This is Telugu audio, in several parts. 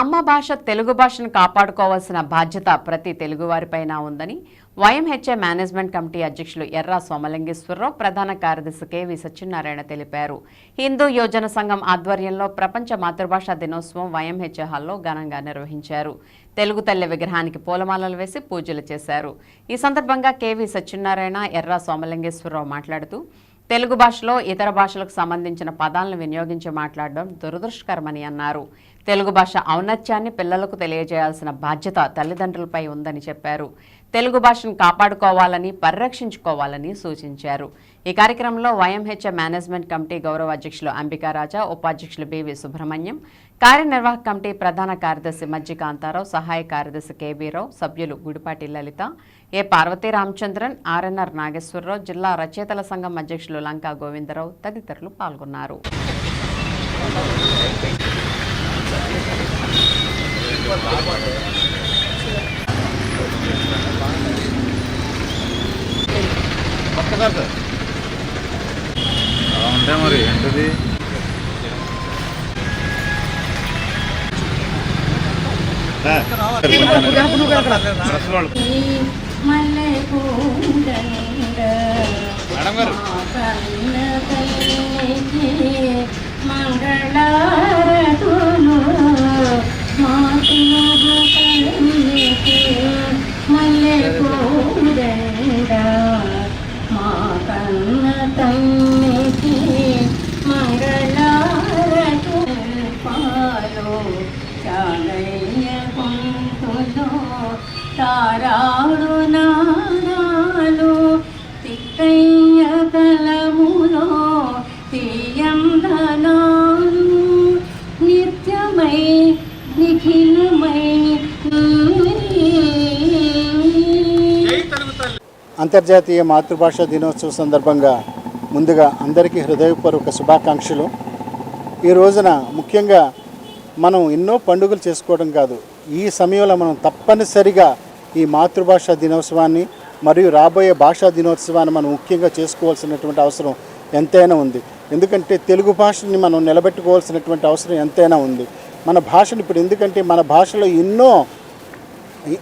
అమ్మ భాష తెలుగు భాషను కాపాడుకోవాల్సిన బాధ్యత ప్రతి తెలుగువారిపైన ఉందని వైఎంహెచ్ఏ మేనేజ్మెంట్ కమిటీ అధ్యక్షులు ఎర్రా సోమలింగేశ్వరరావు ప్రధాన కార్యదర్శి కెవి సత్యనారాయణ తెలిపారు. హిందూ యోజన సంఘం ఆధ్వర్యంలో ప్రపంచ మాతృభాషా దినోత్సవం వైఎంహెచ్ఏ హాల్లో ఘనంగా నిర్వహించారు. తెలుగు తల్లి విగ్రహానికి పూలమాలలు వేసి పూజలు చేశారు. ఈ సందర్భంగా కెవి సత్యనారాయణ ఎర్రా సోమలింగేశ్వరరావు మాట్లాడుతూ తెలుగు భాషలో ఇతర భాషలకు సంబంధించిన పదాలను వినియోగించి మాట్లాడడం దురదృష్టకరమని అన్నారు. తెలుగు భాష ఔన్నత్యాన్ని పిల్లలకు తెలియజేయాల్సిన బాధ్యత తల్లిదండ్రులపై ఉందని చెప్పారు. తెలుగు భాషను కాపాడుకోవాలని పరిరక్షించుకోవాలని సూచించారు. ఈ కార్యక్రమంలో వైఎంహెచ్ఏ మేనేజ్మెంట్ కమిటీ గౌరవ అధ్యక్షులు అంబికారాజా ఉపాధ్యక్షులు బివి సుబ్రహ్మణ్యం కార్యనిర్వాహక కమిటీ ప్రధాన కార్యదర్శి మజ్జి కాంతారావు సహాయ కార్యదర్శి కేబీరావు సభ్యులు గుడిపాటి లలిత ఏ పార్వతీ రామచంద్రన్ ఆర్ఎన్ఆర్ నాగేశ్వరరావు జిల్లా రచయితల సంఘం అధ్యక్షులు లంకా గోవిందరావు తదితరులు పాల్గొన్నారు. ఒక్కసారి సార్. అలా ఉంటే మరి ఏంటది మేడం గారు. తారాడు నారాలు తిక్కయ్య కలములో తీయందనాలు. నిత్యమై నిఖిలమై అంతర్జాతీయ మాతృభాష దినోత్సవ సందర్భంగా ముందుగా అందరికీ హృదయపూర్వక శుభాకాంక్షలు. ఈ రోజున ముఖ్యంగా మనం ఎన్నో పండుగలు చేసుకోవడం కాదు ఈ సమయంలో మనం తప్పనిసరిగా ఈ మాతృభాష దినోత్సవాన్ని మరియు రాబోయే భాషా దినోత్సవాన్ని మనం ముఖ్యంగా చేసుకోవాల్సినటువంటి అవసరం ఎంతైనా ఉంది. ఎందుకంటే తెలుగు భాషని మనం నిలబెట్టుకోవాల్సినటువంటి అవసరం ఎంతైనా ఉంది. మన భాషను ఇప్పుడు ఎందుకంటే మన భాషలో ఎన్నో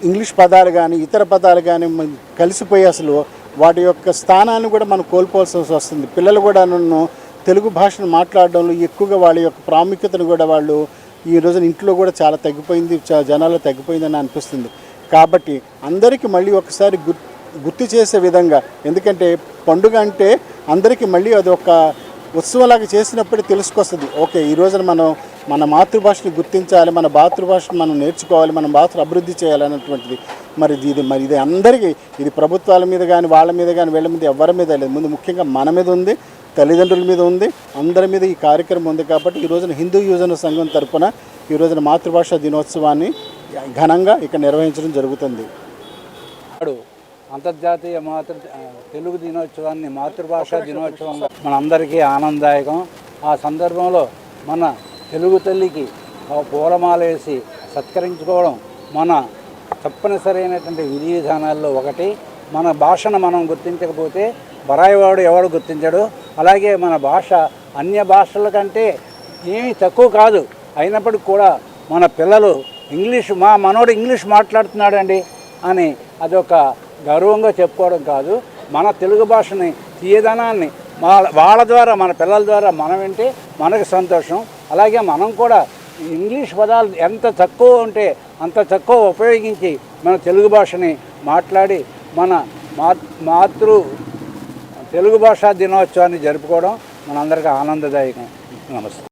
ఇంగ్లీష్ పదాలు కానీ ఇతర పదాలు కానీ కలిసిపోయి అసలు వాటి యొక్క స్థానాన్ని కూడా మనం కోల్పోవాల్సి వస్తుంది. పిల్లలు కూడా నన్ను తెలుగు భాషను మాట్లాడడంలో ఎక్కువగా వాళ్ళ యొక్క ప్రాముఖ్యతను కూడా వాళ్ళు ఈ రోజున ఇంట్లో కూడా చాలా తగ్గిపోయింది చా- జనాల్లో తగ్గిపోయిందని అనిపిస్తుంది. కాబట్టి అందరికీ మళ్ళీ ఒకసారి గుర్ గుర్తు చేసే విధంగా ఎందుకంటే పండుగ అంటే అందరికీ మళ్ళీ అది ఒక ఉత్సవంలాగా చేసినప్పుడే తెలుసుకొస్తుంది. ఓకే ఈ రోజున మనం మన మాతృభాషని గుర్తించాలి మన మాతృభాషను మనం నేర్చుకోవాలి మన భాష అభివృద్ధి చేయాలన్నటువంటిది మరి ఇది- మరి ఇది అందరికీ ఇది ప్రభుత్వాల మీద కానీ వాళ్ళ మీద కానీ వీళ్ళ మీద ఎవరి మీద లేదు. ముందు ముఖ్యంగా మన మీద ఉంది తల్లిదండ్రుల మీద ఉంది అందరి మీద ఈ కార్యక్రమం ఉంది కాబట్టి ఈ రోజున హిందూ యువజన సంఘం తరపున ఈ రోజున మాతృభాష దినోత్సవాన్ని ఘనంగా ఇక్కడ నిర్వహించడం జరుగుతుంది. నాడు అంతర్జాతీయ మాతృ తెలుగు దినోత్సవాన్ని మాతృభాష దినోత్సవంగా మనందరికీ ఆనందదాయకం. ఆ సందర్భంలో మన తెలుగు తల్లికి పూలమాల వేసి సత్కరించుకోవడం మన తప్పనిసరైనటువంటి విధి విధానాల్లో ఒకటి. మన భాషను మనం గుర్తించకపోతే బరాయివాడు ఎవడు గుర్తించడు. అలాగే మన భాష అన్య భాషల కంటే ఏమీ తక్కువ కాదు. అయినప్పటికీ కూడా మన పిల్లలు ఇంగ్లీష్ మా మనోడు ఇంగ్లీష్ మాట్లాడుతున్నాడండి అని అదొక గర్వంగా చెప్పుకోవడం కాదు. మన తెలుగు భాషని తీయదనాన్ని మా వాళ్ళ ద్వారా మన పిల్లల ద్వారా మనం వింటే మనకు సంతోషం. అలాగే మనం కూడా ఇంగ్లీష్ పదాలు ఎంత తక్కువ ఉంటే అంత తక్కువ ఉపయోగించి మన తెలుగు భాషని మాట్లాడి మన మాతృ తెలుగు భాషా దినోత్సవాన్ని జరుపుకోవడం మనందరికీ ఆనందదాయకం. నమస్తే